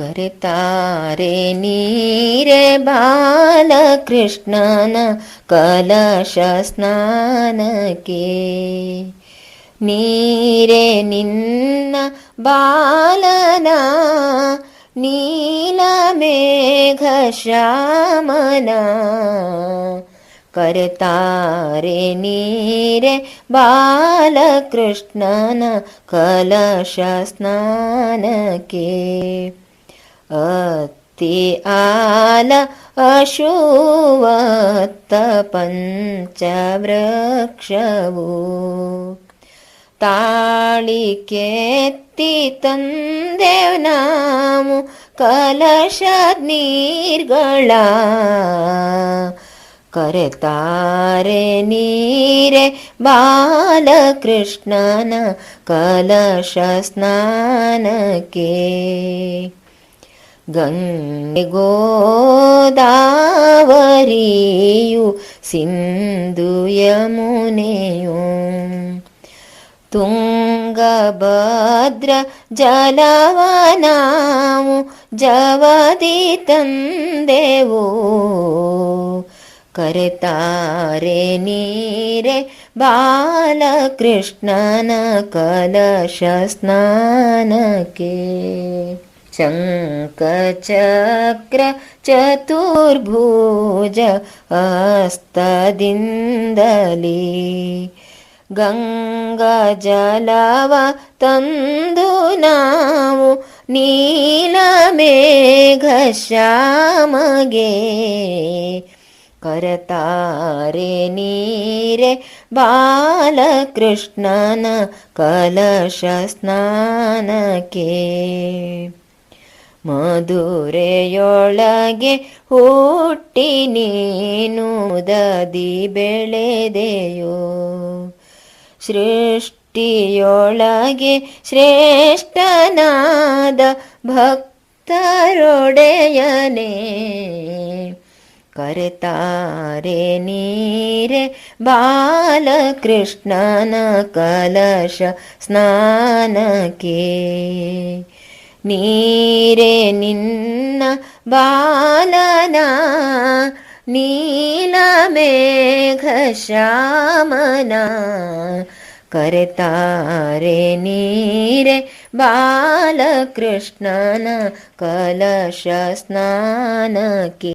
करतारे नीरे बालकृष्णन कलशस्नानके। नीरे निन्न बालना नीलमेघश्यामना। करतारे नीरे बालकृष्णन कलशस्नानके। ನೀರೆ ಬಾಲಕೃಷ್ಣನ ಕಲಶ ಸ್ನಾನಕ್ಕೆ ಅತ್ತಿ ಆಲ ಅಶುವತ್ತ ಪಂಚವೃಕ್ಷವು ತಾಳಿ ಕೆತ್ತಿ ತಂದೆವ್ ನಾವು ಕಲಶ ನೀರ್ಗಳ ಕರೆತಾರೆ ನೀರೆ ಬಾಲಕೃಷ್ಣನ ಕಲಶ ಸ್ನಾನಕ್ಕೆ गङ्गोदावरियु तुङ्गभद्र जलवनामु जवदितं देवो करतारे नीरे बालकृष्णन कलशस्नानके चङ्कचक्र चतुर्भुज अस्तदिन्दली गङ्गा जलवतन्धुनामु नीलमेघ करतारे नीरे बालकृष्णन कलशस्नानके। ಮಧುರೆಯೊಳಗೆ ಹುಟ್ಟಿ ನೀನು ದದಿ ಬೆಳೆದೆಯೋ? ಸೃಷ್ಟಿಯೊಳಗೆ ಶ್ರೇಷ್ಠನಾದ ಭಕ್ತರೊಡೆಯನೇ. ಕರೆತಾರೆ ನೀರೆ ಬಾಲಕೃಷ್ಣನ ಕಲಶ ಸ್ನಾನಕ್ಕೆ. ನೀರೆ ನಿನ್ನ ಬಾಲನ ನೀಲ ಮೇಘ ಶ್ಯಾಮನ ಕರೆತಾರೆ ನೀರೆ ಬಾಲಕೃಷ್ಣನ ಕಲಶ ಸ್ನಾನಕ್ಕೆ